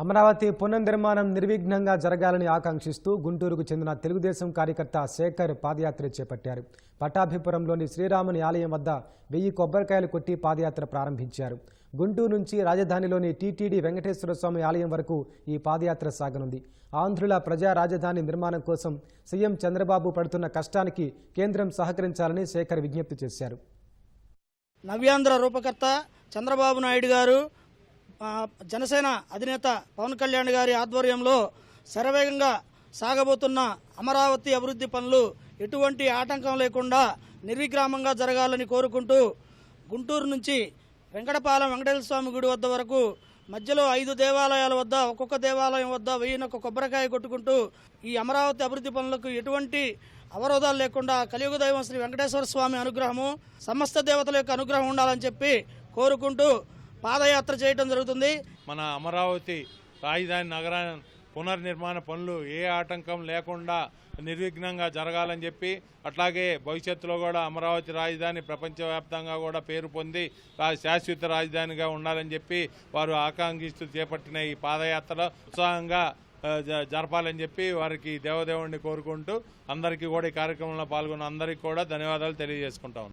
అమరావతి పునర్నిర్మాణం నిర్విఘ్నంగా జరగాలని ఆకాంక్షిస్తూ గుంటూరుకు చెందిన తెలుగుదేశం కార్యకర్త శేఖర్ పాదయాత్ర చేపట్టారు. పట్టాభిపురంలోని శ్రీరాముని ఆలయం వద్ద వెయ్యి కొబ్బరికాయలు కొట్టి పాదయాత్ర ప్రారంభించారు. గుంటూరు నుంచి రాజధానిలోని టీటీడీ వెంకటేశ్వర స్వామి ఆలయం వరకు ఈ పాదయాత్ర సాగనుంది. ఆంధ్రుల ప్రజా రాజధాని నిర్మాణం కోసం సీఎం చంద్రబాబు పడుతున్న కష్టానికి కేంద్రం సహకరించాలని శేఖర్ విజ్ఞప్తి చేశారు. నవ్యాంధ్ర రూపకర్త చంద్రబాబు నాయుడు గారు జనసేన అధినేత పవన్ కళ్యాణ్ గారి ఆధ్వర్యంలో శరవేగంగా సాగబోతున్న అమరావతి అభివృద్ధి పనులు ఎటువంటి ఆటంకం లేకుండా నిర్విగ్రామంగా జరగాలని కోరుకుంటూ గుంటూరు నుంచి వెంకటపాలెం వెంకటేశ్వర స్వామి గుడి వద్ద వరకు మధ్యలో ఐదు దేవాలయాల వద్ద ఒక్కొక్క దేవాలయం వద్ద వెయ్యినొక్క కొబ్బరికాయ కొట్టుకుంటూ ఈ అమరావతి అభివృద్ధి పనులకు ఎటువంటి అవరోధాలు లేకుండా కలియుగ దైవం శ్రీ వెంకటేశ్వర స్వామి అనుగ్రహము సమస్త దేవతల యొక్క అనుగ్రహం ఉండాలని చెప్పి కోరుకుంటూ పాదయాత్ర చేయడం జరుగుతుంది. మన అమరావతి రాజధాని నగర పునర్నిర్మాణ పనులు ఏ ఆటంకం లేకుండా నిర్విఘ్నంగా జరగాలని చెప్పి అట్లాగే భవిష్యత్తులో కూడా అమరావతి రాజధాని ప్రపంచవ్యాప్తంగా కూడా పేరు పొంది శాశ్వత రాజధానిగా ఉండాలని చెప్పి వారు ఆకాంక్షిస్తూ చేపట్టిన ఈ పాదయాత్ర ఉత్సాహంగా జరపాలని చెప్పి వారికి దేవదేవుణ్ణి కోరుకుంటూ అందరికీ కూడా ఈ కార్యక్రమంలో పాల్గొన్న అందరికీ కూడా ధన్యవాదాలు తెలియజేసుకుంటాం.